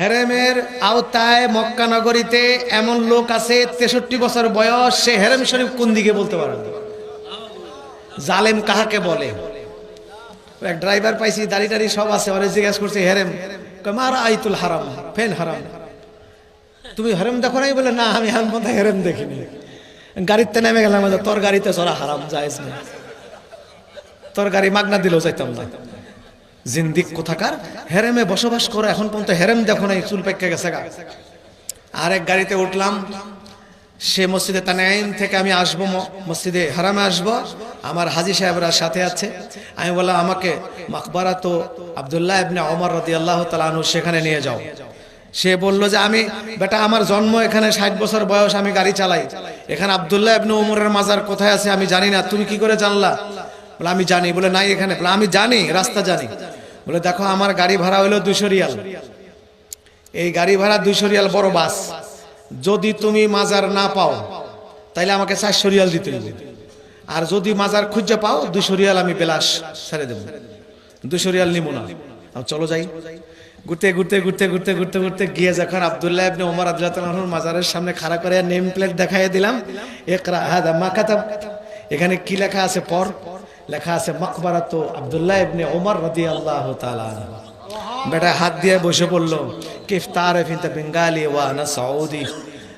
হেরেমের আওতায় মক্কা নগরীতে এমন লোক আছে, তেষট্টি বছর বয়স, সে হেরেম শরীফ কোন দিকে বলতে পারেন? জালেম কাহাকে বলে? এক ড্রাইভার পাইছি, দাড়ি টাড়ি সব আছে, অনেক জিজ্ঞাসা করছে, হেরেম মারা আইতুল হারাম, ফেন হারাম। তুমি হেরেম দেখো নাই? বলে, না, আমি এখন পর্যন্ত হেরেম দেখিনি। গাড়িতে নেমে গেলাম, তোর গাড়িতে চড়া হারাম যাইজ না তোর গাড়ি মাগনা দিলেও যাইতাম না। জিন্দিক কোথাকার? হেরেমে বসবাস করে, এখন পর্যন্ত হেরেম দেখো নাই, চুল পেকে গেছে গা। আর এক গাড়িতে উঠলাম, সে মসজিদে তানাইম থেকে আমি আসব মসজিদে হারামে আসব। আমার হাজি সাহেবরা সাথে আছে। আমি বললাম, আমাকে মাকবারা তো আবদুল্লাহ ইবনে ওমর রদি আল্লাহ তালু সেখানে নিয়ে যাও। সে বলল যে, আমি, বেটা, আমার জন্ম এখানে ষাট বছর বয়স, আমি গাড়ি চালাই। এখানে আবদুল্লাহ ইবনে ওমরের মাজার কোথায় আছে আমি জানি না, তুমি কি করে জানলা? বলে, আমি জানি। বলে, নাই এখানে। বলে, আমি জানি, রাস্তা জানি। বলে, দেখো, আমার গাড়ি ভাড়া হইল দুশো রিয়াল। এই গাড়ি ভাড়া দুইশো রিয়াল বড় বাস। যদি তুমি মাজার না পাও, তাইলে আমাকে চারশো রিয়াল দিতে হবে আর যদি মাজার খুঁজে পাও দুশো রিয়াল আমি বেলাস ছেড়ে দেবো। দুশো রিয়াল নিব না। চলো যাই। ঘুরতে ঘুরতে ঘুরতে ঘুরতে ঘুরতে ঘুরতে গিয়ে যখন আবদুল্লাহ ইবনে ওমর আব্দুল্লাহ মাজারের সামনে খাড়া করে নেম প্লেট দেখাই দিলাম একরা হাদা মাকাতাব এখানে কি লেখা আছে? পর। লেখা আছে মাকবারাত আবদুল্লাহ ইবনে ওমর রাদিয়াল্লাহু তাআলা বেটা হাত দিয়ে বসে পড়ল, কিফতার ফিনতে বেঙ্গালি ওয়া না সৌদি।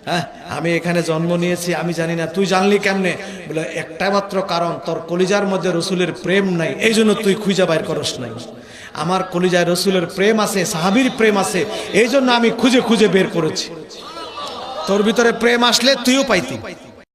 হ্যাঁ আমি এখানে জন্ম নিয়েছি, আমি জানি না, তুই জানলি কেমনে? বলে, একটা মাত্র কারণ, তোর কলিজার মধ্যে রসুলের প্রেম নাই এই জন্য তুই খুঁজে বাইর করস নাই। আমার কলিজায় রসুলের প্রেম আছে, সাহাবির প্রেম আছে এই জন্য আমি খুঁজে খুঁজে বের করেছি। তোর ভিতরে প্রেম আসলে তুইও পাইতি।